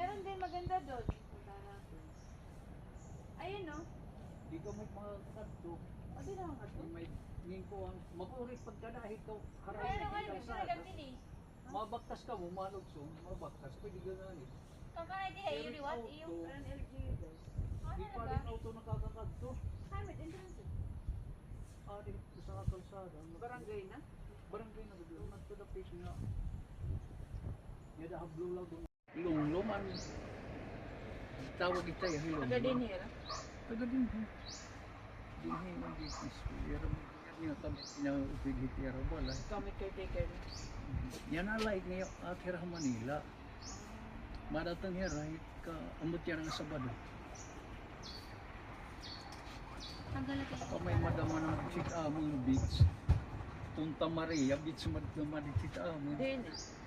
Meron din maganda doon. Ayun no. Di ka may mga kadto. O di naman ka to. May ngin ko ang maguri pagkadahi ka haray Pero may kalsada. sinagang din eh. Mabaktas ka mo, malugso, mabaktas, pwede ganun eh. Kakanay di hey, you what? Iyo. Auto. LG. Ano Di pa na rin auto nakakakadto. Climate entrance. Ari, sa kalsada. Barangay na? Barangay na gulo. Nagto na page nga. Yada hablo lang doon. Man. Tawag kita ya hilong. Taga din here. Taga din. Dinhi ng business. Pero yan kami pinaupigit ya bala. Kami caretaker. Yan like ngayon at Hira Manila. Madatang hira ka amot yan ang Sabado. Ako may madama ng chit among beach. Punta Maria, beach madama di chit among. Din eh.